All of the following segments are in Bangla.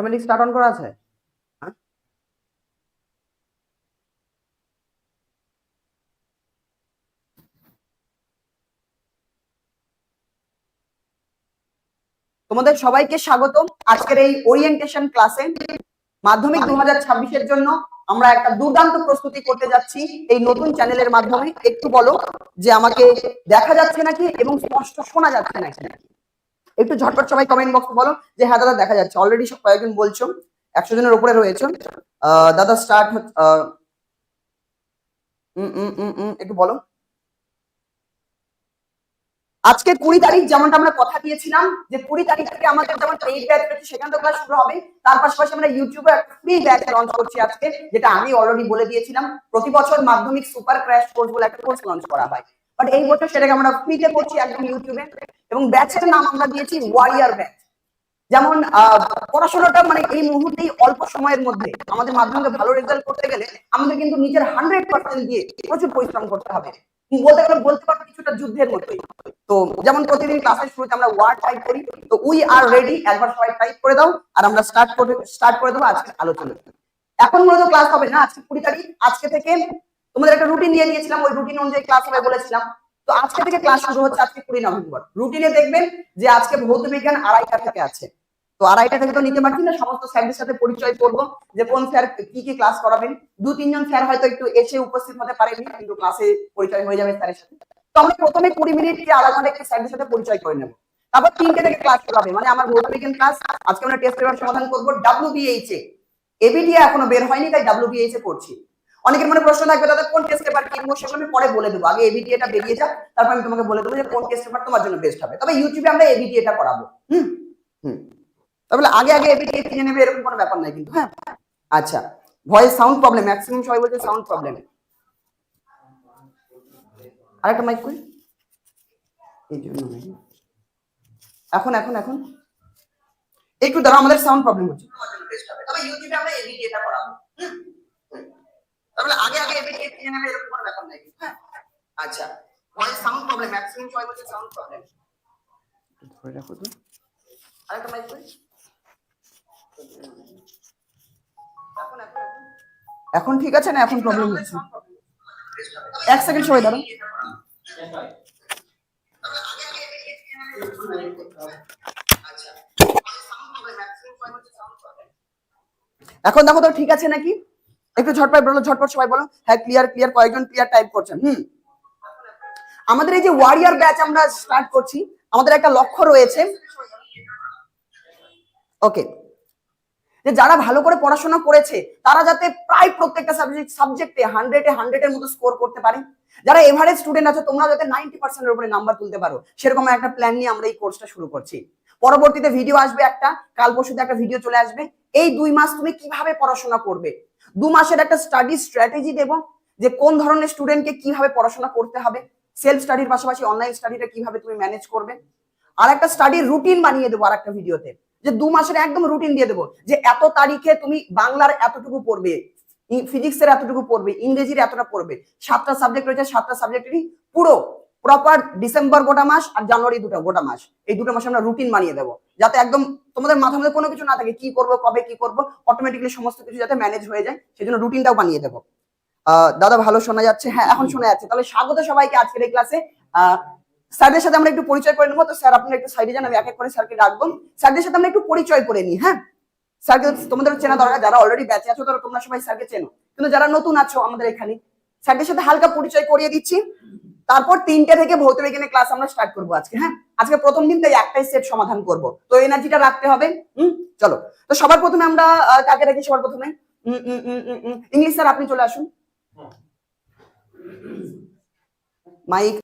অটোমেটিক স্টার্ট অন করা আছে? হ্যাঁ? তোমাদের সবাইকে স্বাগত আজকের এই ওরিয়েন্টেশন ক্লাসে মাধ্যমিক দু হাজার জন্য আমরা একটা দুর্দান্ত প্রস্তুতি করতে যাচ্ছি। এই নতুন চ্যানেলের মাধ্যমে। একটু বলো যে আমাকে দেখা যাচ্ছে নাকি এবং স্পষ্ট শোনা যাচ্ছে নাকি? একটু ঝটপট সবাই কমেন্ট বক্সে বলো যে হ্যাঁ দাদা, দেখা যাচ্ছে। অলরেডি সব কয়েকজন বলছো, একশো জনের উপরে রয়েছে। দাদা স্টার্ট একটু বলো। আজকে কুড়ি তারিখ যেমনটা আমরা কথা দিয়েছিলাম, যে কুড়ি তারিখ থেকে আমাদের যেমন পেইড ব্যাচ রয়েছে, সেখান থেকে ক্লাস শুরু হবে। তার পাশাপাশি আমরা ইউটিউবে একটা ফ্রি ব্যাচ লঞ্চ করছি আজকে, যেটা আমি অলরেডি বলে দিয়েছিলাম। প্রতি বছর মাধ্যমিক সুপার ক্র্যাশ কোর্স বলে একটা কোর্স লঞ্চ করা হয়। বাট এই বছর সেটাকে আমরা ফ্রিতে করছি একদম ইউটিউবে। এবং ব্যাচের নাম আমরা দিয়েছি ওয়ারিয়ার ব্যাচ যেমন পড়াশোনাটা মানে এই অল্প সময়ের মধ্যে আমাদের মাধ্যমিকে ভালো রেজাল্ট করতে গেলে আমাদের কিন্তু নিজের হান্ড্রেড পার্সেন্ট দিয়ে প্রচুর পরিশ্রম করতে হবে। বলতে গেলে বলতে কিছুটা যুদ্ধের মতোই। তো যেমন প্রতিদিন ক্লাসের শুরুতে আমরা ওয়ার্ড টাইপ করি, তো উই আর রেডি একবার সবাই টাইপ করে দাও, আর আমরা স্টার্ট করে স্টার্ট করে দেবো আজকে আলোচনা। এখন মূলত ক্লাস হবে না, আজকে কুড়ি তারিখ। আজকে থেকে তোমাদের একটা রুটিন দিয়ে দিয়েছিলাম ওই রুটিন অনুযায়ী ক্লাস হবে বলেছিলাম। তো আজকে থেকে ক্লাস শুরু হচ্ছে আজকে কুড়ি নভেম্বর। রুটিনে দেখবেন যে আজকে ভৌত বিজ্ঞান আড়াইটা থেকে আছে। তো আড়াইটা থেকে তো নিতে পারছি না, সমস্ত স্যারদের সাথে পরিচয় করব যে কোন স্যার কি কি ক্লাস করাবেন। দু তিনজন স্যার হয়তো একটু এসে উপস্থিত হতে পারেনি, কিন্তু ক্লাসে পরিচয় হয়ে যাবে স্যারের সাথে। তো আমরা প্রথমে কুড়ি মিনিট আধা ঘণ্টা একটু স্যারদের সাথে পরিচয় করে নেব। তারপর তিনটে থেকে ক্লাস করাবে মানে আমার ভৌত বিজ্ঞান ক্লাস আজকে আমরা টেস্ট পেপার সমাধান করব ডাব্লিউবিএইচ এ এবিডি এখনও বের হয়নি, তাই ডাব্লিউবিএইচ এ করছি অনেকের মনে প্রশ্ন থাকবে, দাদা, কোন টেস্ট পেপার কিনবো সেগুলো আমি পরে বলে দেবো। আগে এবিডি এটা বেরিয়ে যাক, তারপর আমি তোমাকে বলে দেবো যে কোন টেস্ট পেপার তোমার জন্য বেস্ট হবে। তবে ইউটিউবে আমরা এবিডি এটা করাবো হুম? হুম। তাহলে আগে আগে এবিডি কিনে নেবে, এরকম কোনো ব্যাপার নাই কিন্তু হ্যাঁ? আচ্ছা ভয়েস সাউন্ড প্রবলেম ম্যাক্সিমাম সবাই বলছে সাউন্ড প্রবলেম আরেকটা মাইক কই এই জন্য। এখন এখন এখন? একটু দাঁড়া আমাদের সাউন্ড প্রবলেম হচ্ছে। তবে ইউটিউবে আমরা এডিট এটা করাবো। তাহলে আগে আগে এডিট কিনে নেবে এরকম কোনো ব্যাপার নাই। হ্যাঁ। আচ্ছা। ভয়েস সাউন্ড প্রবলেম ম্যাক্সিমাম সবাই বলছে সাউন্ড প্রবলেম ধরে রাখো তো। আরেকটা মাইক কই এখন এখন এখন। ঠিক আছে না? এখন প্রবলেম হচ্ছে। এক সেকেন্ড সবাই দাঁড়ান এখন দেখো তো ঠিক আছে নাকি? একটু ঝটপট বলো, ঝটপট সবাই বলো। হ্যাঁ ক্লিয়ার ক্লিয়ার কয়েকজন ক্লিয়ার টাইপ করছেন, হুম। আমাদের এই যে ওয়ারিয়ার ব্যাচ আমরা স্টার্ট করছি, আমাদের একটা লক্ষ্য রয়েছে। ওকে যে যারা ভালো করে পড়াশোনা করেছে, তারা যাতে প্রায় প্রত্যেকটা সাবজেক্ট সাবজেক্টে হান্ড্রেডে হান্ড্রেডের মতো স্কোর করতে পারে। যারা এভারেজ স্টুডেন্ট আছে, তোমরা যাতে নাইনটি পার্সেন্টের উপরে নাম্বার তুলতে পারো। সেরকম একটা প্ল্যান নিয়ে আমরা এই কোর্সটা শুরু করছি। পরবর্তীতে ভিডিও আসবে একটা, কাল পরশুতে একটা ভিডিও চলে আসবে। এই দুই মাস তুমি কীভাবে পড়াশোনা করবে? দু মাসের একটা স্টাডি স্ট্র্যাটেজি দেবো যে কোন ধরনের স্টুডেন্টকে কীভাবে পড়াশোনা করতে হবে সেলফ স্টাডির পাশাপাশি অনলাইন স্টাডিটা কীভাবে তুমি ম্যানেজ করবে। আর একটা স্টাডির রুটিন বানিয়ে দেবো আর একটা ভিডিওতে যে দু মাসের একদম রুটিন দিয়ে দেবো যে এত তারিখে তুমি বাংলার এতটুকু পড়বে ফিজিক্সের এতটুকু পড়বে, ইংরেজির এতটা পড়বে, সাতটা সাবজেক্ট রয়েছে, সাতটা সাবজেক্টেরই পুরো প্রপার ডিসেম্বর গোটা মাস আর জানুয়ারি দুটো গোটা মাস। এই দুটো মাসে আমরা রুটিন বানিয়ে দেবো। যাতে একদম তোমাদের মাথার মধ্যে কোনো কিছু না থাকে কি করব কবে কি করব অটোমেটিকলি সমস্ত কিছু যাতে ম্যানেজ হয়ে যায় সেই জন্য রুটিনটাও বানিয়ে দেবো। দাদা ভালো শোনা যাচ্ছে? হ্যাঁ এখন শোনা যাচ্ছে। তাহলে স্বাগত সবাইকে আজকের এই ক্লাসে স্যারদের সাথে আমরা একটু পরিচয় করে নেব। তো স্যার আপনারা একটু সাইডে যান আমি এক এক করে স্যারকে ডাকবো। স্যারদের সাথে আমরা একটু পরিচয় করে নিই হ্যাঁ? স্যারকে তোমাদের চেনা দরকার যারা অলরেডি ব্যাচে আছো তারা তোমরা সবাই স্যারকে চেনো। কিন্তু যারা নতুন আছো আমাদের এখানে স্যারদের সাথে হালকা পরিচয় করিয়ে দিচ্ছি। তারপর তিনটে থেকে ভৌত বিজ্ঞানের ক্লাস আমরা স্টার্ট করব আজকে হ্যাঁ? আজকে প্রথম দিন তাই একটাই সেট সমাধান করব। তো এনার্জিটা রাখতে হবে, হুম? চলো। তো সবার প্রথমে আমরা কাকে রাখি সবার প্রথমে? ইংলিশ স্যার, আপনি চলে আসুন। মাইক।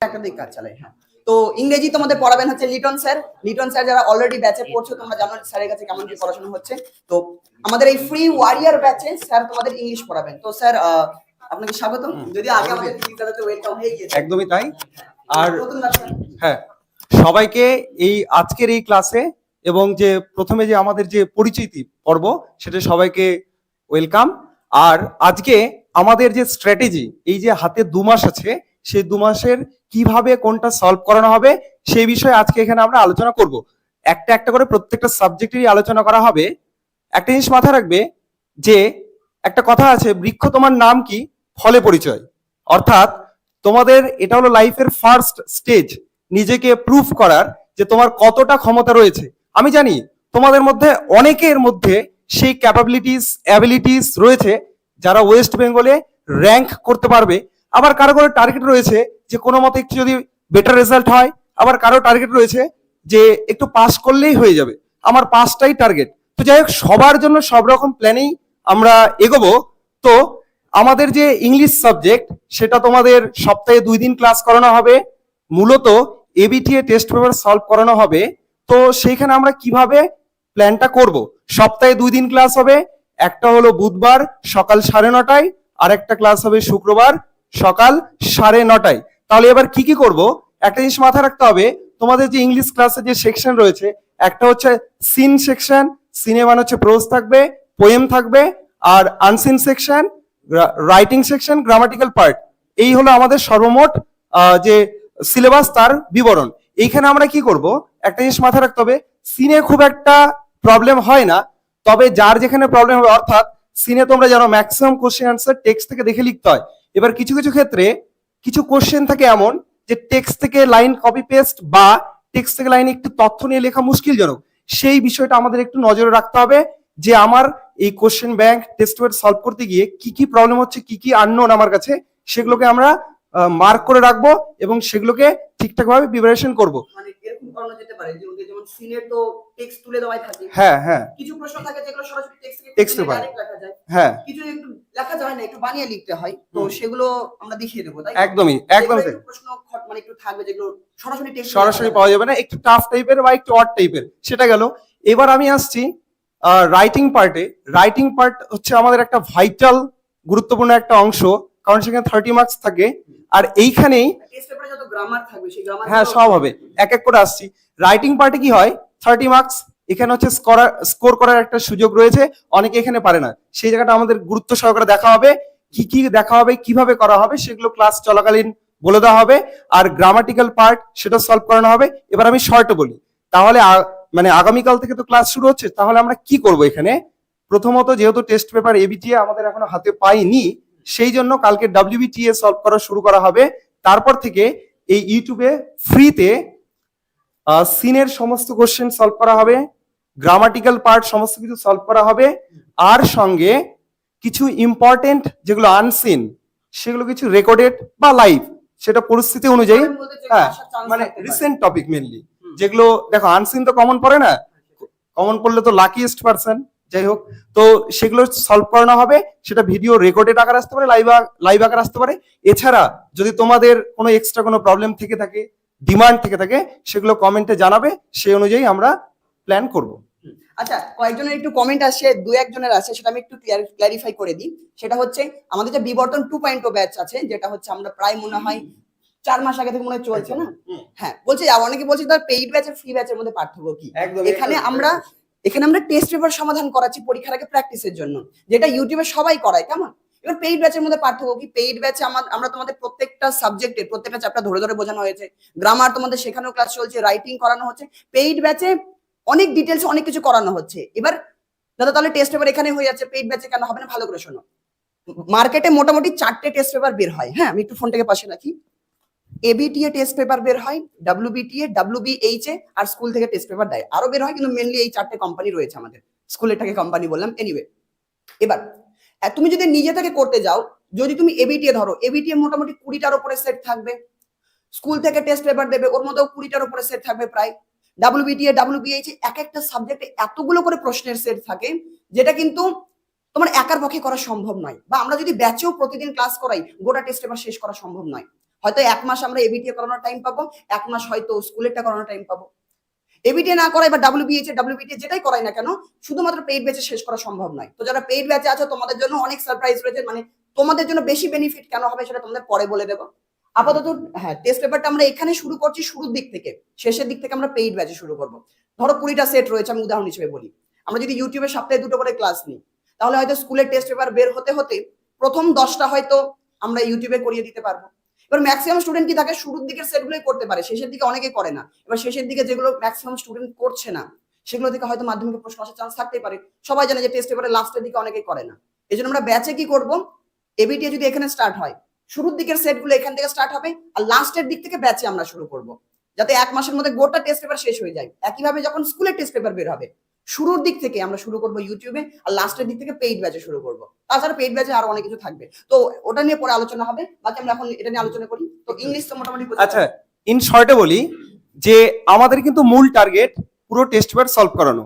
একটা দিক কাজ চালাই হ্যাঁ। তো ইংরেজি তোমাদের পড়াবেন হচ্ছে লিটন স্যার। লিটন স্যার যারা অলরেডি ব্যাচে পড়ছো তোমরা জানো স্যারের কাছে কেমন কি পড়াশোনা হচ্ছে। তো আমাদের এই ফ্রি ওয়ারিয়ার ব্যাচে স্যার তোমাদের ইংলিশ পড়াবেন। তো স্যার আপনাকে স্বাগত যদি আগে আমাদের ওয়েলকাম হয়ে গিয়েছে। একদমই তাই। আর হ্যাঁ সবাইকে এই আজকের এই ক্লাসে এবং যে প্রথমে যে আমাদের যে পরিচিতি পর্ব সেটা সবাইকে ওয়েলকাম আর আজকে আমাদের যে স্ট্র্যাটেজি এই যে হাতে দু মাস আছে সেই দু মাসের কীভাবে কোনটা সলভ করানো হবে সেই বিষয়ে আজকে এখানে আমরা আলোচনা করব। একটা একটা করে প্রত্যেকটা সাবজেক্টেরই আলোচনা করা হবে। একটা জিনিস মাথায় রাখবে যে, একটা কথা আছে, বৃক্ষ তোমার নাম কি? ফলে পরিচয়। অর্থাৎ তোমাদের এটা হলো লাইফের ফার্স্ট স্টেজ নিজেকে প্রুফ করার যে তোমার কতটা ক্ষমতা রয়েছে। আমি জানি, তোমাদের মধ্যে অনেকের মধ্যে সেই ক্যাপাবিলিটিস অ্যাবিলিটিস রয়েছে যারা ওয়েস্ট বেঙ্গলে র্যাঙ্ক করতে পারবে। আবার কারও কারও টার্গেট রয়েছে যে কোনো মতে একটু যদি বেটার রেজাল্ট হয়, আবার কারও টার্গেট রয়েছে যে একটু পাস করলেই হয়ে যাবে। আমার পাসটাই টার্গেট তো যাই হোক, সবার জন্য সব রকম প্ল্যানেই আমরা এগোবো। তো আমাদের যে ইংলিশ সাবজেক্ট সেটা তোমাদের সপ্তাহে দুই দিন ক্লাস করানো হবে। মূলত এবিটিএ টেস্ট পেপার সলভ করানো হবে। তো সেইখানে আমরা কীভাবে প্ল্যানটা করব? সপ্তাহে দুই দিন ক্লাস হবে। একটা হলো বুধবার সকাল সাড়ে নটায় আর একটা ক্লাস হবে শুক্রবার সকাল সাড়ে নটায়। তাহলে এবার কি কি করব? একটা জিনিস মাথায় রাখতে হবে, তোমাদের যে ইংলিশ ক্লাসে যে সেকশন রয়েছে, একটা হচ্ছে সিন সেকশন সিনে মানে হচ্ছে প্রোজ থাকবে পোয়েম থাকবে, আর unseen section writing section grammatical part এই হলো আমাদের সর্বমোট যে সিলেবাস তার বিবরণ। এইখানে আমরা কি করব? একটা জিনিস মাথায় রাখতে হবে সিনে খুব একটা প্রবলেম হয় না, তবে যার যেখানে প্রবলেম হবে, অর্থাৎ সিনে তোমরা জানো ম্যাক্সিমাম কোশ্চেন আনসার টেক্সট থেকে দেখে লিখতে হয়। এবার কিছু কিছু ক্ষেত্রে কিছু কোশ্চেন থাকে এমন যে টেক্সট থেকে লাইন কপি পেস্ট বা টেক্সট থেকে লাইন একটু তথ্য নিয়ে লেখা মুশকিলজনক। সেই বিষয়টা আমাদের একটু নজরে রাখতে হবে যে আমার এই কোশ্চেন ব্যাংক টেস্ট সলভ করতে গিয়ে কি কি প্রবলেম হচ্ছে, কি কি আননোন আমার কাছে, সেগুলোকে আমরা মার্ক করে রাখব এবং সেগুলোকে ঠিকঠাক ভাবে প্রিপারেশন করব। মানে হ্যাঁ হ্যাঁ। কিছু প্রশ্ন থাকে যেগুলো সরাসরি টেক্সট থেকে Text তুলে এ পারে। direct লেখা যায়। হ্যাঁ। কিছু একটু লেখা যায় না একটু বানিয়ে লিখতে হয় তো সেগুলো আমরা দেখিয়ে দেবো তাই একদমই একদম প্রশ্ন মানে একটু থাকবে যেগুলো সরাসরি টেক্সট সরাসরি পাওয়া যাবে না একটু টাফ টাইপের বা একটু অড টাইপের সেটা গেল। এবার আমি আসছি রাইটিং পার্টে রাইটিং পার্ট হচ্ছে আমাদের একটা ভাইটাল গুরুত্বপূর্ণ একটা অংশ। কারণ সেখানে থার্টি মার্কস থাকে। আর এইখানেই হ্যাঁ সব হবে। এক এক করে আসছি। রাইটিং পার্টে কি হয়? থার্টি মার্কস এখানে হচ্ছে স্কোর করার একটা সুযোগ রয়েছে। অনেকে এখানে পারে না। সেই জায়গাটা আমাদের গুরুত্ব সহকারে দেখা হবে। কি কি দেখা হবে কীভাবে করা হবে সেগুলো ক্লাস চলাকালীন বলে দেওয়া হবে। আর গ্রামাটিক্যাল পার্ট সেটা সলভ করানো হবে। এবার আমি শর্ট বলি। তাহলে মানে আগামীকাল থেকে তো ক্লাস শুরু হচ্ছে তাহলে আমরা কি করব এখানে? প্রথমত যেহেতু টেস্ট পেপার এবিটিএ আমাদের এখনও হাতে পাইনি সেই জন্য কালকে ডাব্লিউবিটিএ সলভ করা শুরু করা হবে। তারপর থেকে এই ইউটিউবে ফ্রিতে সিনের সমস্ত কোশ্চেন সলভ করা হবে গ্রামাটিক্যাল পার্ট সমস্ত কিছু সলভ করা হবে আর সঙ্গে কিছু ইম্পর্টেন্ট যেগুলো আনসিন সেগুলো কিছু রেকর্ডেড বা লাইভ সেটা পরিস্থিতি অনুযায়ী হ্যাঁ মানে রিসেন্ট টপিক মেনলি যেগুলো দেখো আনসিন তো কমন পড়ে না? কমন পড়লে তো লাকিয়েস্ট পার্সন যাই হোক তো সেগুলো সলভ করানো হবে। সেটা ভিডিও রেকর্ডেড আকার আসতে পারে লাইভ লাইভ আকার আসতে পারে। এছাড়া যদি তোমাদের কোনো এক্সট্রা কোনো প্রবলেম থেকে থাকে ডিমান্ড থেকে থাকে সেগুলো কমেন্টে জানাবে। সেই অনুযায়ী আমরা প্ল্যান করব। আচ্ছা কয়েকজনের একটু কমেন্ট আসছে দু একজনের আছে সেটা আমি একটু ক্লারিফাই করে দিই। সেটা হচ্ছে আমাদের যে বিবর্তন টু পয়েন্ট ব্যাচ আছে যেটা হচ্ছে আমরা প্রায় মনে হয় চার মাস আগে থেকে মনে চলছে না? হ্যাঁ বলছে অনেকে বলছে তার পেইড ব্যাচ আর ফ্রি ব্যাচের মধ্যে পার্থক্য কি? এখানে আমরা এখানে আমরা টেস্ট পেপার সমাধান করাচ্ছি পরীক্ষার আগে প্র্যাকটিসের জন্য, যেটা ইউটিউবে সবাই করায়, কেমন? এবার পেইড ব্যাচের মধ্যে পার্থক্য কি? পেইড ব্যাচে আমরা তোমাদের প্রত্যেকটা সাবজেক্টের প্রত্যেকটা চ্যাপ্টার ধরে ধরে বোঝানো হয়েছে। গ্রামার তোমাদের শেখানো ক্লাস চলছে রাইটিং করানো হচ্ছে। পেইড ব্যাচে অনেক ডিটেলস অনেক কিছু করানো হচ্ছে। এবার, দাদা তাহলে টেস্ট পেপার এখানে হয়ে যাচ্ছে পেইড ব্যাচে কেন হবে না? ভালো করে শোনো। মার্কেটে মোটামুটি চারটে টেস্ট পেপার বের হয়। হ্যাঁ আমি একটু ফোনটাকে পাশে রাখি। এবিটিএ টেস্ট পেপার বের হয় ডাব্লিউবিটিএ ডাব্লিউবিএইচএ আর স্কুল থেকে টেস্ট পেপার দেয়। আরও বের হয়, কিন্তু মেনলি এই চারটে কোম্পানি রয়েছে আমাদের। স্কুলেরটাকে কোম্পানি বললাম। এনিওয়ে এবার তুমি যদি নিজে থেকে করতে যাও, যদি তুমি এবিটিএ ধরো এবিটিএ মোটামুটি কুড়িটার উপরে সেট থাকবে। স্কুল থেকে টেস্ট পেপার দেবে, ওর মধ্যেও কুড়িটার উপরে সেট থাকবে প্রায়। ডাব্লিউবিটিএ ডাব্লিউবিএইচ এক একটা সাবজেক্টে এতগুলো করে প্রশ্নের সেট থাকে, যেটা কিন্তু তোমার একার পক্ষে করা সম্ভব নয়। বা আমরা যদি ব্যাচেও প্রতিদিন ক্লাস করাই, গোটা টেস্ট পেপার শেষ করা সম্ভব নয়। হয়তো এক মাস আমরা এবিটিএ করানোর টাইম পাবো, এক মাস হয়তো স্কুলেরটা করানোর টাইম পাবো। এবিটিএ না করাই বা ডাব্লিউবিএইচ ডাব্লিউবিটিএ যেটাই করাই না কেন, শুধুমাত্র পেইড ব্যাচে শেষ করা সম্ভব নয়। তো যারা পেইড ব্যাচে আছো, তোমাদের জন্য অনেক সারপ্রাইজ রয়েছে মানে তোমাদের জন্য বেশি বেনিফিট কেন হবে সেটা তোমাদের পরে বলে দেবো। আপাতত হ্যাঁ টেস্ট পেপারটা আমরা এখানে শুরু করছি শুরুর দিক থেকে, শেষের দিক থেকে আমরা পেইড ব্যাচে শুরু করব। ধরো কুড়িটা সেট রয়েছে, আমি উদাহরণ হিসেবে বলি। আমরা যদি ইউটিউবে সপ্তাহে দুটো করে ক্লাস নিই, তাহলে হয়তো স্কুলের টেস্ট পেপার বের হতে হতে প্রথম দশটা হয়তো আমরা ইউটিউবে করিয়ে দিতে পারব। এবার ম্যাক্সিমাম স্টুডেন্ট কি থাকে শুরুর দিকের সেটগুলোই করতে পারে, শেষের দিকে অনেকে করে না। এবার শেষের দিকে যেগুলো ম্যাক্সিমাম স্টুডেন্ট করছে না, সেগুলো থেকে হয়তো মাধ্যমিকে প্রশ্ন আসার চান্স থাকতেই পারে। সবাই জানে যে টেস্ট পেপারে লাস্টের দিকে অনেকেই করে না। এই জন্য আমরা ব্যাচে কি করব? এবিটিএ যদি এখানে স্টার্ট হয়, শুরুর দিকের সেটগুলো এখান থেকে স্টার্ট হবে আর লাস্টের দিক থেকে ব্যাচে আমরা শুরু করব। যাতে এক মাসের মধ্যে গোটা টেস্ট পেপার শেষ হয়ে যায়। একইভাবে যখন স্কুলের টেস্ট পেপার বের হবে শুরুর দিক থেকে আমরা শুরু করব ইউটিউবে আর লাস্টের দিক থেকে পেইড ব্যাচে শুরু করব। তাছাড়া পেইড ব্যাচে আরও অনেক কিছু থাকবে। তো ওটা নিয়ে পরে আলোচনা হবে বাকি আমরা এখন এটা নিয়ে আলোচনা করি। তো ইংলিশ তো মোটামুটি আচ্ছা ইন শর্টে বলি যে আমাদের কিন্তু মূল টার্গেট পুরো টেস্ট পেপার সলভ করানো।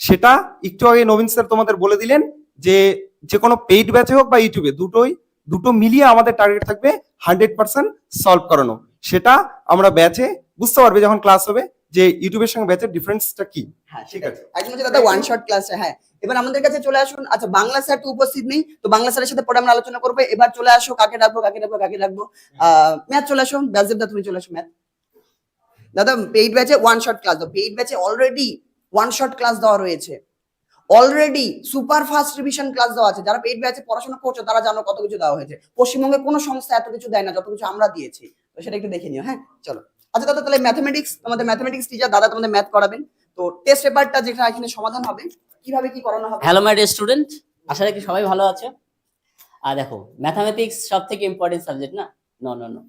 সেটা একটু আগে নবীন স্যার তোমাদের বলে দিলেন যে যে কোনো পেইড ব্যাচে হোক বা ইউটিউবে দুটোই দুটো মিলিয়ে আমাদের টার্গেট থাকবে হান্ড্রেড পার্সেন্ট সলভ করানো। সেটা আমরা ব্যাচে বুঝতে পারবে যখন ক্লাস হবে যে ইউটিউবের সঙ্গে ব্যাচের ডিফারেন্সটা কি? হ্যাঁ ঠিক আছে। একদম হচ্ছে দাদা ওয়ান শট ক্লাস হ্যাঁ। এবার আমাদের কাছে চলে আসুন। আচ্ছা বাংলা স্যার তো উপস্থিত নেই তো বাংলা স্যারের সাথে পরে আমরা আলোচনা করব। এবার চলে আসো কাকে ডাকবো কাকে ডাকবো কাকে ডাকবো? ম্যাথ চলে আসো দা তুমি চলে আসো ম্যাথ। দাদা পেইড ব্যাচে ওয়ান শট ক্লাস দাও। পেইড ব্যাচে অলরেডি ওয়ান শট ক্লাস দেওয়া রয়েছে। Already super fast revision class দেওয়া আছে। যারা পেইড ব্যাচে পড়াশোনা করছ তারা জানো কত কিছু দেওয়া হয়েছে। পশ্চিমবঙ্গে কোনো সংস্থা এত কিছু দেয় না যত কিছু আমরা দিয়েছি। তো সেটা একটু দেখে নিও হ্যাঁ? চলো। আচ্ছা দাদা, তাহলে ম্যাথমেটিক্স তোমাদের ম্যাথমেটিক্স টিচার দাদা তোমাদের ম্যাথ করাবেন। তো টেস্ট পেপারটা যেটা এখানে সমাধান হবে, কীভাবে কি করানো হবে? হ্যালো মাই স্টুডেন্ট আশা রাখি সবাই ভালো আছে। আর দেখো ম্যাথামেটিক্স সব থেকে ইম্পর্টেন্ট সাবজেক্ট না নো নো নো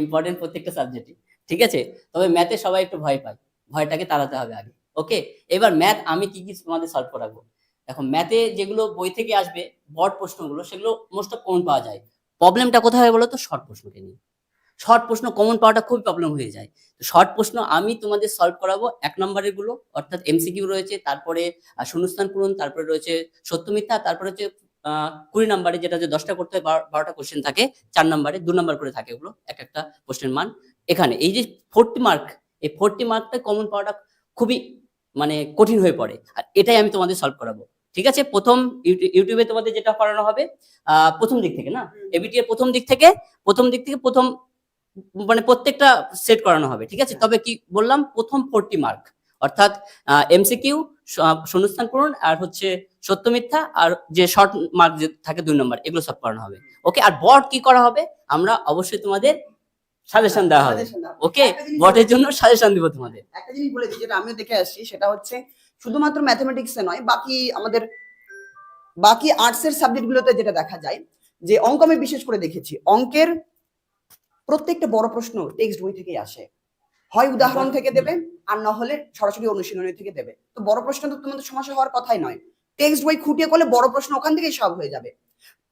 ইম্পর্টেন্ট প্রত্যেকটা সাবজেক্টই ঠিক আছে? তবে ম্যাথে সবাই একটু ভয় পায়। ভয়টাকে তাড়াতে হবে আগে। ওকে এবার ম্যাথ আমি কি কি তোমাদের সলভ করাবো? দেখো ম্যাথে যেগুলো বই থেকে আসবে, বড় প্রশ্নগুলো, সেগুলো মোস্ট অফ কমন পাওয়া যায়? প্রবলেমটা কোথায় বলো তো? শর্ট প্রশ্নকে নিয়ে। শর্ট প্রশ্ন কমন পাওয়াটা খুবই প্রবলেম হয়ে যায়। তো শর্ট প্রশ্ন আমি তোমাদের সলভ করাবো এক নম্বরেরগুলো অর্থাৎ এমসিকিউ রয়েছে তারপরে শূন্যস্থান পূরণ তারপরে রয়েছে সত্য মিথ্যা তারপরে হচ্ছে কুড়ি নম্বরে যেটা যে দশটা করতে হয় বারোটা কোশ্চেন থাকে চার নম্বরে দু নম্বর করে থাকে ওগুলো এক একটা কোশ্চেন মান। এখানে এই যে ফোরটি মার্ক এই ফোরটি মার্কটা কমন পাওয়াটা খুবই মানে কঠিন হয়ে পড়ে। আর এটাই আমি তোমাদের সলভ করাবো। ঠিক আছে? প্রথম ইউটি- ইউটিউবে তোমাদের যেটা করানো হবে আহ, প্রথম দিক থেকে না? এবিটি এর প্রথম দিক থেকে প্রথম দিক থেকে প্রথম মানে প্রত্যেকটা সেট করানো হবে ঠিক আছে? তবে কি বললাম প্রথম ফোরটি মার্ক অর্থাৎ এমসিকিউ শূন্যস্থান পূরণ আর হচ্ছে সত্য মিথ্যা আর যে শর্ট মার্ক যে থাকে দুই নম্বর এগুলো সব করানো হবে। ওকে আর বট কি করা হবে? আমরা অবশ্যই তোমাদের সাজেশন দেওয়া হবে। ওকে বটের জন্য সাজেশন দিব তোমাদের। একটা জিনিস বলে দিই যেটা আমিও দেখে আসছি সেটা হচ্ছে শুধুমাত্র ম্যাথমেটিক্সে নয় বাকি আমাদের বাকি আর্টসের সাবজেক্টগুলোতে যেটা দেখা যায় যে অঙ্ক আমি বিশেষ করে দেখেছি অঙ্কের প্রত্যেকটা বড় প্রশ্ন টেক্সট বই থেকেই আসে। হয় উদাহরণ থেকে দেবে আর না হলে সরাসরি অনুশীলনী থেকে দেবে। তো বড় প্রশ্ন তো তোমাদের সমস্যা হওয়ার কথাই নয়। টেক্সট বই খুঁটিয়ে করলে বড় প্রশ্ন ওখান থেকেই সব হয়ে যাবে।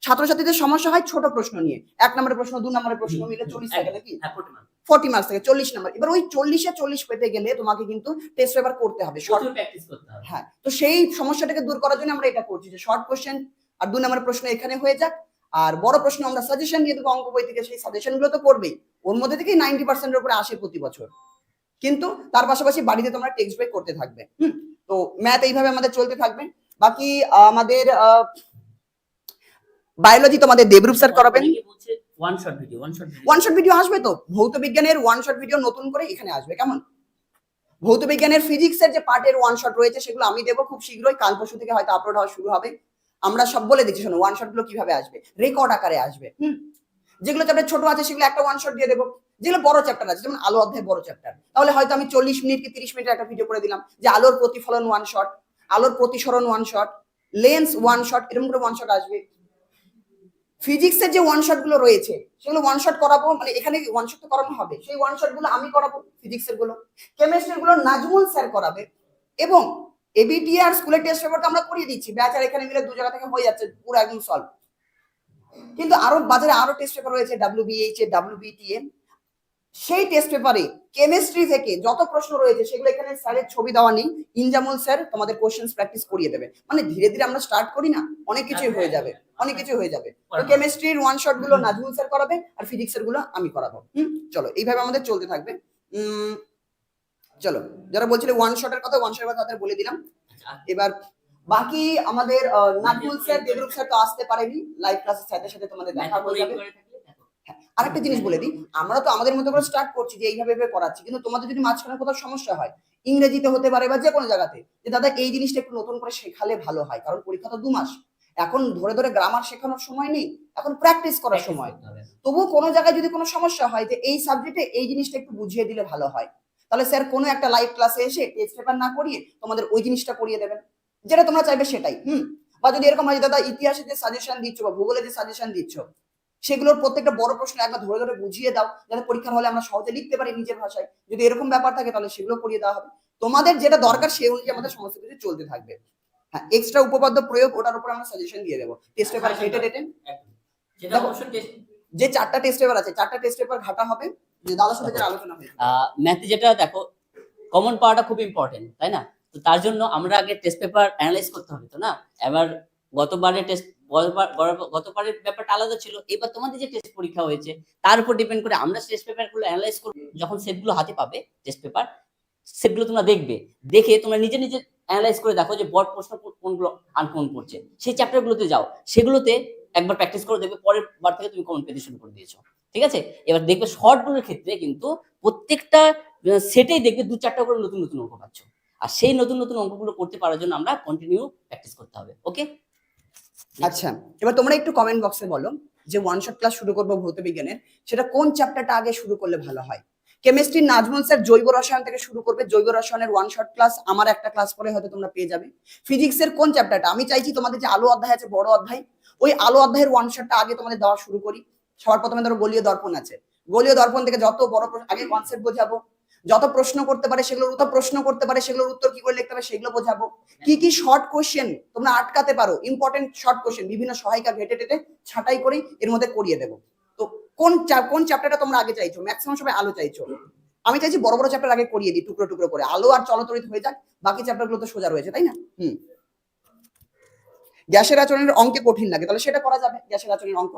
ছাত্রছাত্রীদের সমস্যা হয় ছোট প্রশ্ন নিয়ে। এক নম্বরের প্রশ্ন দু নম্বরের প্রশ্ন মিলে চল্লিশ থাকে নাকি? 40 mark। ফোর্টি মার্কস থেকে চল্লিশ নাম্বার। এবার ওই চল্লিশে চল্লিশ পেতে গেলে তোমাকে কিন্তু টেস্ট পেপার করতে হবে। শর্ট practice করতে হবে। হ্যাঁ তো সেই সমস্যাটাকে দূর করার জন্য আমরা এটা করছি যে শর্ট কোশ্চেন আর দু নম্বরের প্রশ্ন এখানে হয়ে যাক। আর বড় প্রশ্ন আমরা সাজেশন নিয়ে দেবো অঙ্ক বই থেকে সেই সাজেশনগুলো তো করবেই। ওর মধ্যে থেকেই নাইনটি পার্সেন্টের উপরে আসে প্রতি বছর। কিন্তু তার পাশাপাশি বাড়িতে তোমরা টেক্সট বই করতে থাকবে হুম? তো ম্যাথ এইভাবে আমাদের চলতে থাকবে। বাকি আমাদের বায়োলজি তোমাদের দেবরূপ স্যার করাবেন। Shot video, one one shot video আসবে তো? ভৌত বিজ্ঞানের ওয়ান শট ভিডিও নতুন করে এখানে আসবে কেমন? ভৌত বিজ্ঞানের ফিজিক্সের যে পার্টের ওয়ান শট রয়েছে সেগুলো আমি দেবো খুব শীঘ্রই কাল পরশু থেকে হয়তো আপলোড হওয়া শুরু হবে। আমরা সব বলে দিচ্ছি শোনো ওয়ান শটগুলো কীভাবে আসবে? রেকর্ড আকারে আসবে। হুম। যেগুলো চ্যাপ্টার ছোট আছে সেগুলো একটা ওয়ান শট দিয়ে দেবো। যেগুলো বড় চ্যাপ্টার আছে যেমন আলো অধ্যায় বড় চ্যাপ্টার তাহলে হয়তো আমি চল্লিশ মিনিট কি তিরিশ মিনিটের একটা ভিডিও করে দিলাম যে আলোর প্রতিফলন ওয়ান শট আলোর প্রতিসরণ one shot lens one shot এরকম করে ওয়ান শট আসবে। ফিজিক্সের যে ওয়ান শটগুলো রয়েছে সেগুলো ওয়ান শট করাবো মানে এখানে ওয়ান শট তো করানো হবে। সেই ওয়ান শটগুলো আমি করাবো ফিজিক্সেরগুলো। কেমিস্ট্রিরগুলো নাজমুল স্যার করাবে। এবং এবিটি আর স্কুলের টেস্ট পেপার তো আমরা করিয়ে দিচ্ছি। ব্যাচ আর এখানে মিলে দু জায়গা থেকে হয়ে যাচ্ছে পুরো একদম সলভ কিন্তু আরও বাজারে আরও টেস্ট পেপার রয়েছে W BH A W BTA সেই টেস্ট পেপারে কেমিস্ট্রি থেকে যত প্রশ্ন রয়েছে সেগুলো এখানে স্যারের ছবি দেওয়া নেই। ইনজামুল স্যার তোমাদের কোশ্চেন্স প্র্যাকটিস করিয়ে দেবে। মানে ধীরে ধীরে আমরা স্টার্ট করি না অনেক কিছুই হয়ে যাবে অনেক কিছু হয়ে যাবে। কেমিস্ট্রির ওয়ান শটগুলো নাজমুল স্যার করাবে আর ফিজিক্সেরগুলো আমি করাবো। হুম চলো এইভাবে আমাদের চলতে থাকবে। উম, চলো যারা বলছিলে ওয়ান শটের কথা ওয়ান শটের কথা তাদের বলে দিলাম। এবার বাকি আমাদের নাজমুল স্যার দেবরূপ স্যার তো আসতে পারেনি। লাইভ ক্লাসের স্যারদের সাথে তোমাদের দেখা হয়ে যাবে। হ্যাঁ, আরেকটা জিনিস বলে দিই আমরা তো আমাদের মতো করে স্টার্ট করছি যে এইভাবে এইভাবে করাচ্ছি কিন্তু তোমাদের যদি মাঝখানে কোথাও সমস্যা হয় ইংরেজিতে হতে পারে বা যে কোনো জায়গাতে যে দাদা এই জিনিসটা একটু নতুন করে শেখালে ভালো হয় কারণ পরীক্ষা তো দু মাস এখন ধরে ধরে গ্রামার শেখানোর সময় নেই এখন প্র্যাকটিস করার সময়। তবুও কোনো জায়গায় যদি কোনো সমস্যা হয় যে এই সাবজেক্টে এই জিনিসটা একটু বুঝিয়ে দিলে ভালো হয়। তাহলে স্যার কোনো একটা লাইভ ক্লাসে এসে টেস্ট পেপার না করিয়ে তোমাদের ওই জিনিসটা করিয়ে দেবেন। যেটা তোমরা চাইবে সেটাই হুম? বা যদি এরকম হয় দাদা ইতিহাসে যে সাজেশন দিচ্ছ বা ভূগোলে যে সাজেশন দিচ্ছ সেগুলোর প্রত্যেকটা বড় প্রশ্ন একবার ধরে ধরে বুঝিয়ে দাও যাতে পরীক্ষার হলে আমরা সহজে লিখতে পারি নিজের ভাষায়। যদি এরকম ব্যাপার থাকে তাহলে সেগুলো করিয়ে দেওয়া হবে। তোমাদের যেটা দরকার সেই অনুযায়ী আমাদের সমস্ত কিছু চলতে থাকবে। হ্যাঁ এক্সট্রা উপপাদ্য প্রয়োগ ওটার উপর আমরা সাজেশন দিয়ে দেবো। টেস্ট পেপার হেটে যেটা দেখো- যে চারটা টেস্ট পেপার আছে চারটা টেস্ট পেপার ঘাটা হবে। ম্যাথে যেটা দেখো কমন পাওয়াটা খুব ইম্পর্টেন্ট তাই না? তো তার জন্য আমরা আগে টেস্ট পেপার অ্যানালাইজ করতে হবে, তো না? এবার গতবারের টেস্ট গতবারের ব্যাপারটা আলাদা ছিল, এবার তোমাদের যে টেস্ট পরীক্ষা হয়েছে, তার উপর ডিপেন্ড করে আমরা টেস্ট পেপারগুলো অ্যানালাইজ করব। যখন সেটগুলো হাতে পাবে টেস্ট পেপার সেটগুলো তোমরা দেখবে। দেখে তোমরা নিজে নিজে অ্যানালাইজ করে দেখো যে বড় প্রশ্ন কোনগুলো আনকমন পড়ছে। সেই চ্যাপ্টারগুলোতে যাও। সেগুলোতে একবার প্র্যাকটিস করে দেখবে, পরের বার থেকে তুমি কমন পেতে শুরু করে দিয়েছ। ঠিক আছে? এবার দেখবে শর্টগুলোর ক্ষেত্রে কিন্তু প্রত্যেকটা সেটেই দেখবে দু চারটা করে নতুন নতুন অঙ্ক পাচ্ছ। আর সেই নতুন নতুন অঙ্কগুলো করতে পারার জন্য আমরা কন্টিনিউ প্র্যাকটিস করতে হবে ওকে আচ্ছা এবার তোমরা একটু কমেন্ট বক্সে বলো যে ওয়ান শট ক্লাস শুরু করব ভৌত বিজ্ঞানের, সেটা কোন চ্যাপ্টারটা আগে শুরু করলে ভালো হয়? কেমিস্ট্রি নাজমুল স্যার জৈব রসায়ন থেকে শুরু করবে, জৈব রসায়নের ওয়ান শট ক্লাস আমার একটা ক্লাস পরে হয়তো তোমরা পেয়ে যাবে। ফিজিক্সের কোন চ্যাপ্টারটা আমি চাইছি তোমাদের যে আলো অধ্যায় আছে, বড় অধ্যায়, ওই আলো অধ্যায়ের ওয়ান শটটা আগে তোমাদের দেওয়া শুরু করি। সবার প্রথমে ধরো গলীয় দর্পণ আছে। গলীয় দর্পণ থেকে যত বড় আগে কনসেপ্ট বোঝাবো। যত প্রশ্ন করতে পারে সেগুলোর উত্তর, প্রশ্ন করতে পারে সেগুলোর উত্তর কি করে লিখতে হবে সেগুলো বোঝাবো। কি কি শর্ট কোশ্চেন তোমরা আটকাতে পারো ইম্পর্টেন্ট শর্ট কোশ্চেন বিভিন্ন সহায়িকা ঘেটে টেটে ছাঁটাই করে এর মধ্যে করিয়ে দেবো। তো কোন কোন চ্যাপ্টারটা তোমরা আগে চাইছো? ম্যাক্সিমাম সবাই আলো চাইছো। আমি চাইছি বড় বড় চ্যাপ্টার আগে করিয়ে দিই, টুকরো টুকরো করে। আলো আর চলতরিত হয়ে যাক, বাকি চ্যাপ্টারগুলো তো সোজা রয়েছে, তাই না? হুম। গ্যাসের আচরণের অঙ্কে কঠিন লাগে, তাহলে সেটা করা যাবে, গ্যাসের আচরণের অঙ্ক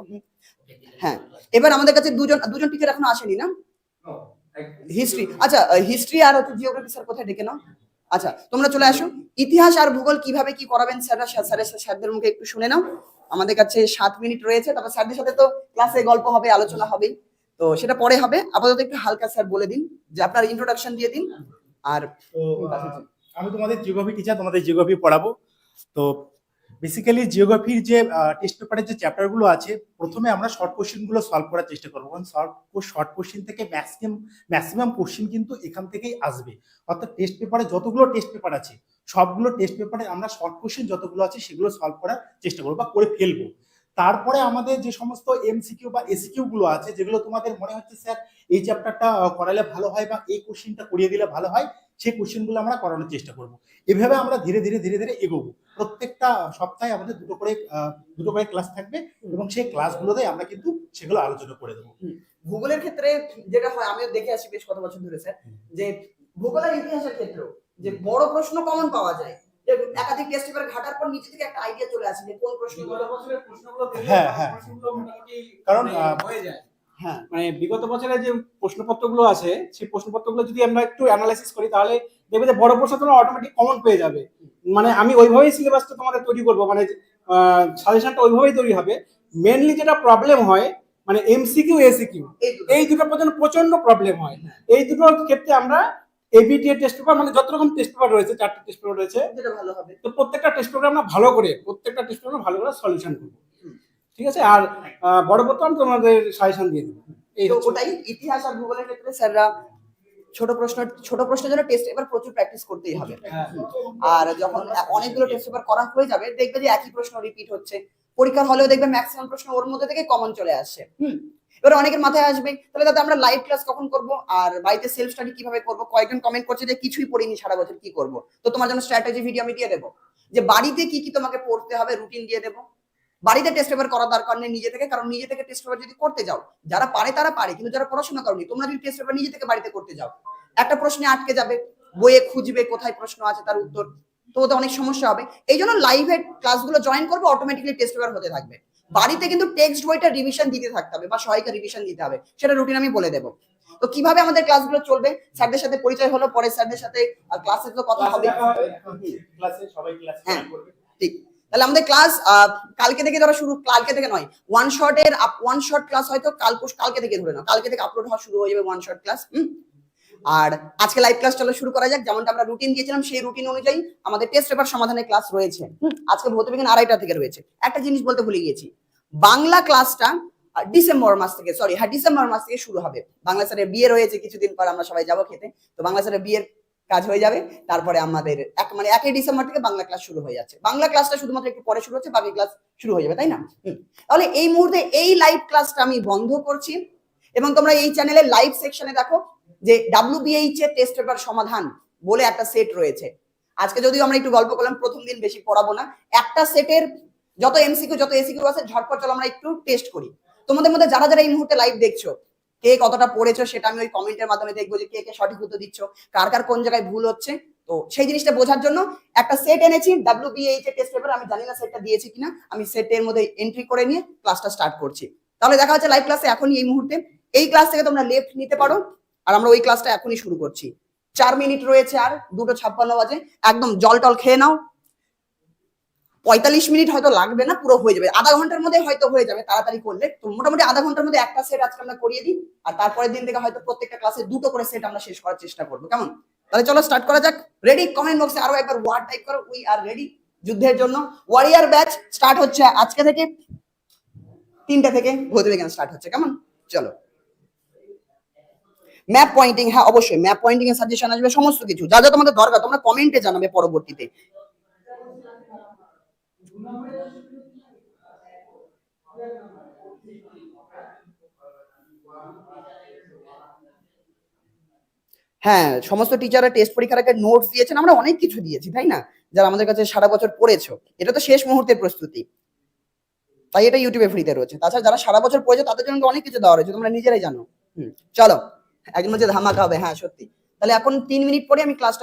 হ্যাঁ। এবার আমাদের কাছে দুজন দুজন টিচার এখনও আসেনি না? হিস্ট্রি আচ্ছা হিস্ট্রি আর হচ্ছে জিওগ্রাফি স্যার কোথায় ডেকে নাও? আচ্ছা তোমরা চলে আসো। ইতিহাস আর ভূগোল কীভাবে কি করাবেন স্যাররা স্যারের স্যারদের মুখে একটু শুনে নাও। আমাদের কাছে সাত মিনিট রয়েছে তারপর স্যারদের সাথে তো ক্লাসে গল্প হবে আলোচনা হবে তো সেটা পরে হবে। আপাতত একটু হালকা স্যার বলে দিন যে আপনার ইন্ট্রোডাকশন দিয়ে দিন। আর আমি তোমাদের জিওগ্রাফি টিচার তোমাদের জিওগ্রাফি পড়াবো। তো বেসিক্যালি জিওগ্রাফির যে টেস্ট পেপারের যে চ্যাপ্টারগুলো আছে প্রথমে আমরা শর্ট কোশ্চেনগুলো সলভ করার চেষ্টা করব। কারণ শর্ট শর্ট কোশ্চেন থেকে ম্যাক্সিমাম ম্যাক্সিমাম কোশ্চেন কিন্তু এখান থেকেই আসবে। অর্থাৎ টেস্ট পেপারে যতগুলো টেস্ট পেপার আছে সবগুলো টেস্ট পেপারে আমরা শর্ট কোশ্চেন যতগুলো আছে সেগুলো সলভ করার চেষ্টা করব বা করে ফেলব। তারপরে আমাদের যে সমস্ত এমসিকিউ বা এসিকিউ গুলো আছে যেগুলো তোমাদের মনে হচ্ছে স্যার এই চ্যাপ্টারটা করালে ভালো হয় বা এই কোশ্চেনটা করিয়ে দিলে ভালো হয় সেই কোশ্চেনগুলো আমরা করানোর চেষ্টা করব। এভাবে আমরা ধীরে ধীরে ধীরে ধীরে এগোবো। প্রত্যেকটা সপ্তাহে আমাদের দুটো করে দুটো করে ক্লাস থাকবে এবং সেই ক্লাসগুলোতে আমরা কিন্তু সেগুলো আলোচনা করে দেবো। ভূগোলের ক্ষেত্রে যেটা হয় আমিও দেখে আসি বেশ কত বছর ধরে স্যার যে ভূগোলের ইতিহাসের ক্ষেত্রেও যে বড় প্রশ্ন কমন পাওয়া যায়। একাধিক টেস্ট পেপার ঘাটার পর নিচে থেকে একটা আইডিয়া চলে আসে যে কোন প্রশ্নগুলো হ্যাঁ, হ্যাঁ। কারণ, হয়ে যায়। হ্যাঁ। মানে বিগত বছরের যে প্রশ্নপত্রগুলো আছে সেই প্রশ্নপত্রগুলো যদি আমরা একটু অ্যানালাইসিস করি তাহলে দেখবে যে বড় প্রশ্ন তোমরা অটোমেটিক কমন পেয়ে যাবে। মানে আমি ওইভাবেই সিলেবাসটা তোমাদের তৈরি করব। মানে সাজেশনটা ওইভাবেই তৈরি হবে। মেনলি যেটা প্রবলেম হয় মানে এমসিকিউ এসিকিউ এই দুটো। এই দুটো পর্যন্ত প্রচণ্ড প্রবলেম হয়। এই দুটোর ক্ষেত্রে আমরা এবিটিএ টেস্ট পেপার মানে যত রকম টেস্ট পেপার রয়েছে চারটে টেস্ট পেপার রয়েছে যেটা ভালো হবে। তো প্রত্যেকটা টেস্ট পেপার আমরা ভালো করে প্রত্যেকটা টেস্ট পেপার ভালো করে সলিউশন করব। ঠিক আছে? আর বড় আমি তোমাদের সাজেশন দিয়ে দেবো। এই তো ওটাই ইতিহাস আর ভূগোলের ক্ষেত্রে স্যাররা ছোট প্রশ্ন ছোট প্রশ্নের জন্য টেস্ট পেপার প্রচুর প্র্যাকটিস করতেই হবে। হ্যাঁ। আর যখন অনেকগুলো টেস্ট পেপার করা হয়ে যাবে দেখবে যে একই প্রশ্ন রিপিট হচ্ছে। পরীক্ষার হলেও দেখবে ম্যাক্সিমাম প্রশ্ন ওর মধ্যে থেকে কমন চলে আসছে। হুম। এবার অনেকের মাথায় আসবে, তাহলে দাদা আমরা লাইভ ক্লাস কখন করব আর বাড়িতে সেলফ স্টাডি কীভাবে করব? কয়েকজন কমেন্ট করছে যে কিছুই পড়িনি সারা বছর, কি করব? তো তোমার জন্য স্ট্র্যাটেজি ভিডিও আমি দিয়ে দেবো। যে বাড়িতে কি কি তোমাকে পড়তে হবে রুটিন দিয়ে দেবো। বাড়িতে টেস্ট পেপার করার দরকার নেই নিজে থেকে, কারণ নিজে থেকে টেস্ট পেপার যদি করতে যাও, যারা পারে তারা পারে, কিন্তু যারা পড়াশোনা করনি, তোমরা যদি টেস্ট পেপার নিজে থেকে বাড়িতে করতে যাও, একটা প্রশ্নে আটকে যাবে, বইয়ে খুঁজবে কোথায় প্রশ্ন আছে তার উত্তর, তো ওতে অনেক সমস্যা হবে। এই জন্য লাইভে ক্লাসগুলো জয়েন করবে অটোমেটিকলি টেস্ট পেপার হতে থাকবে। বাড়িতে কিন্তু টেক্সট বইটা রিভিশন দিতে থাকতে হবে বা সহায়িকা রিভিশন দিতে হবে সেটা রুটিন আমি বলে দেবো। তো কীভাবে আমাদের ক্লাসগুলো চলবে? স্যারদের সাথে পরিচয় হলো পরে স্যারদের সাথে ক্লাসে তো কথা হবে। ক্লাসে সবাই ক্লাসে হ্যাঁ। ঠিক। তাহলে আমাদের ক্লাস কালকে থেকে ধরো শুরু কালকে থেকে নয় ওয়ান শটের ওয়ান শট ক্লাস হয়তো কাল কালকে থেকে ধরে নাও কালকে থেকে আপলোড হওয়া শুরু হয়ে যাবে ওয়ান শট ক্লাস আর আজকে লাইভ ক্লাস চলো শুরু করা যাক যেমনটা আমরা রুটিন দিয়েছিলাম সেই রুটিন অনুযায়ী আমাদের টেস্ট পেপার সমাধানের ক্লাস রয়েছে। আজকে ভৌতবিজ্ঞান আড়াইটা থেকে রয়েছে। একটা জিনিস বলতে ভুলে গিয়েছি বাংলা ক্লাসটা ডিসেম্বর মাস থেকে সরি হ্যাঁ ডিসেম্বর মাস থেকে শুরু হবে। বাংলা স্যারের বিয়ে রয়েছে কিছুদিন পর, আমরা সবাই যাব খেতে। তো বাংলা স্যারের বিয়ের কাজ হয়ে যাবে, তারপরে আমাদের এক মানে একই ডিসেম্বর থেকে বাংলা ক্লাস শুরু হয়ে যাচ্ছে। বাংলা ক্লাসটা শুধুমাত্র একটু পরে শুরু হচ্ছে, বাকি ক্লাস শুরু হয়ে যাবে, তাই না? তাহলে এই মুহূর্তে এই লাইভ ক্লাসটা আমি বন্ধ করছি, এবং তোমরা এই চ্যানেলের লাইভ সেকশনে দেখো যে ডাব্লিউবিএইচ এর টেস্ট পেপার সমাধান বলে একটা সেট রয়েছে। আজকে যদিও আমরা একটু গল্প করলাম, প্রথম দিন বেশি পড়াবো না। একটা সেটের যত এমসিকিউ যত এসিকিউ আছে, ঝটপট চলো আমরা একটু টেস্ট করি। তোমাদের মধ্যে যারা যারা এই মুহূর্তে লাইভ দেখছ, কে কতটা পড়েছো সেটা আমি ওই কমেন্টের মাধ্যমে দেখব যে কে কে সঠিক উত্তর দিচ্ছ, কার কার কোন জায়গায় ভুল হচ্ছে। তো সেই জিনিসটা বোঝার জন্য একটা সেট এনেছি ডাব্লিউবিএইচ এর টেস্ট পেপার আমি জানি না সেটটা দিয়েছি কিনা। আমি সেটের মধ্যে এন্ট্রি করে নিয়ে ক্লাসটা স্টার্ট করছি। তাহলে দেখা হচ্ছে লাইভ ক্লাসে এখনই এই মুহূর্তে। এই ক্লাস থেকে তোমরা লেফট নিতে পারো, আর আমরা ওই ক্লাসটা এখনই শুরু করছি। চার মিনিট রয়েছে আর, দুটো ছাপ্পান্ন বাজে। একদম জল টল খেয়ে নাও পঁয়তাল্লিশ মিনিট হয়তো লাগবে না, পুরো হয়ে যাবে। আধা ঘণ্টার মধ্যে হয়তো হয়ে যাবে, তাড়াতাড়ি করলে। তো মোটামুটি আধা ঘণ্টার মধ্যে একটা সেট আজকে আমরা করিয়ে দিই, আর তারপরের দিন থেকে হয়তো প্রত্যেকটা ক্লাসে দুটো করে সেট আমরা শেষ করার চেষ্টা করব। কেমন? তাহলে চলো স্টার্ট করা যাক। রেডি কমেন্ট বক্সে আরও একবার ওয়ার্ড টাইপ করো। উই আর রেডি যুদ্ধের জন্য। ওয়ারিয়ার ব্যাচ স্টার্ট হচ্ছে আজকে থেকে। তিনটে থেকে ভৌতবিজ্ঞান স্টার্ট হচ্ছে। কেমন? চলো। ম্যাপ পয়েন্টিং হ্যাঁ অবশ্যই। ম্যাপ পয়েন্টিং এর সাজেশন আসবে, সমস্ত কিছু। যা যা তোমাদের দরকার, তোমরা কমেন্টে জানাবে পরবর্তীতে। হ্যাঁ সমস্ত টিচাররা টেস্ট পরীক্ষার আগে নোটস দিয়েছেন, আমরা অনেক কিছু দিয়েছি, তাই না? যারা আমাদের কাছে সারা বছর পড়েছো, এটা তো শেষ মুহূর্তের প্রস্তুতি। তাই এটা ইউটিউবে ফ্রিতে রয়েছে। তাছাড়া যারা সারা বছর পড়েছে, তাদের জন্য অনেক কিছু দেওয়া রয়েছে, তোমরা নিজেরাই জানো। হুম, চলো একজন বলছে ধামাকা হবে হ্যাঁ সত্যি। তাহলে এখন তিন মিনিট পরে আমি ক্লাসটা